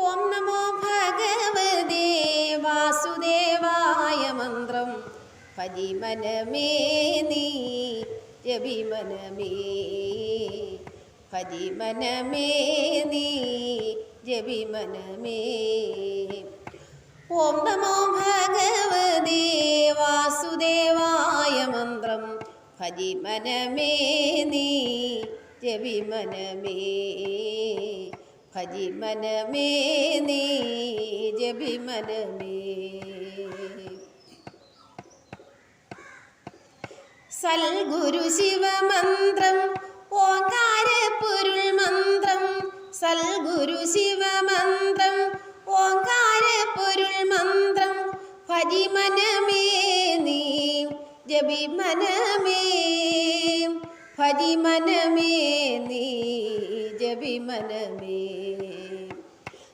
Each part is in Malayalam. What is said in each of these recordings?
ഓം നമോ ഭഗവതേ വാസുദേവായ മന്ത്രം. ഭജിമനമേ നീ ജപിമനമേ. ഭജിമനമേ നീ ജപിമനമേ. ഓം നമോ ഭഗവതേ വാസുദേവായ മന്ത്രം. ഭജിമനമേ നീ ജപിമനമേ. ഭജിമനമേ നീ ജപിമനമേ സൽഗുരു ശിവമന്ത്രം ഓങ്കാരപ്പൊരുൾ മന്ത്രം. സൽഗുരു ശിവമന്ത്രം ഓങ്കാരപ്പൊരുൾ മന്ത്രം. ഭജി മനമേ നീ ജപിമനമേ ഭജിമനമേ നീ ജപിമനമേ.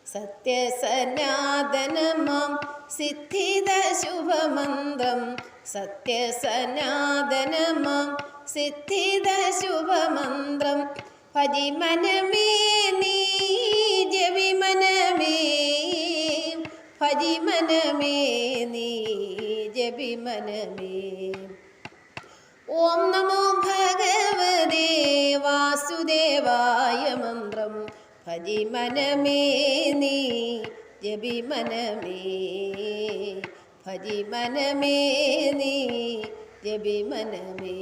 സത്യസനാതനമം സിദ്ധിത ശുഭമന്ദം സത്യസനാതനമം സിദ്ധിത ശുഭമന്ത്രം. ഭജിമനമേ നീ ജപിമനമേ. ഭജിമനമേ നീ ജപിമനമേ. ഓം നമോ ഭജിമനമേ നീ ജപി മനമേ. ഭജി മനമേ നീ ജപിമനമേ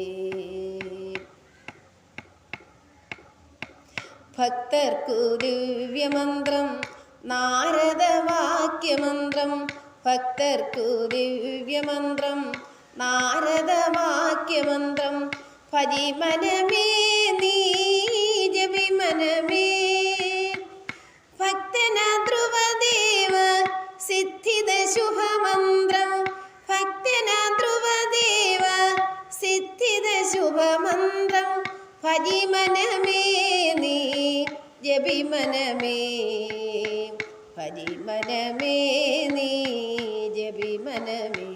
ഭക്തർക്കു ദിവ്യമന്ത്രം നാരദവാക്യമന്ത്രം. ഭക്തർക്കു ദിവ്യമന്ത്രം നാരദവാക്യമന്ത്രം. ഭജിമനമേ നീ ജപിമനമേ ഭക്തന ധ്രുവദേവ സിദ്ധിത ശുഭമന്ത്രം. ഭക്തന ധ്രുവദേവ സിദ്ധിത ശുഭമന്ത്രം. ഭജിമനമേ നീ ജപിമനമേ. ഭജിമനമേ നീ ജപിമനമേ.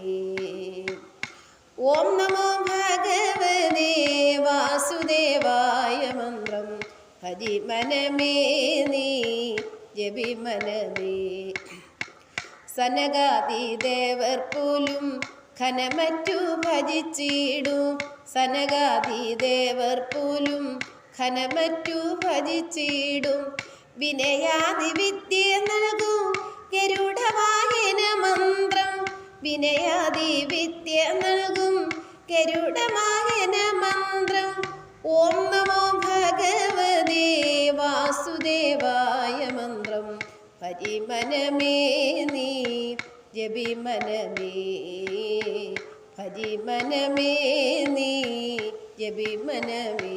ഓം നമോ ഭഗവതേ വാസുദേവായ മന്ത്രം. ഭജിമനമേ നീ ജപിമനമേ സനകാദിദേവർ പോലും ഖനമറ്റു ഭജിച്ചിടും. സനകാദിദേവർ പോലും ഖനമറ്റു ഭജിച്ചിടും. വിനയാദി വിദ്യ നൽകും ഗരുഡവായന മന്ത്രം. വിനയാദി വിദ്യ നൽകും ഗരുഡവായന മന്ത്രം. ഓം നമോ ഭഗവതേ ജപിമനമേ ഭജിമനമേ നീ ജപിമനമേ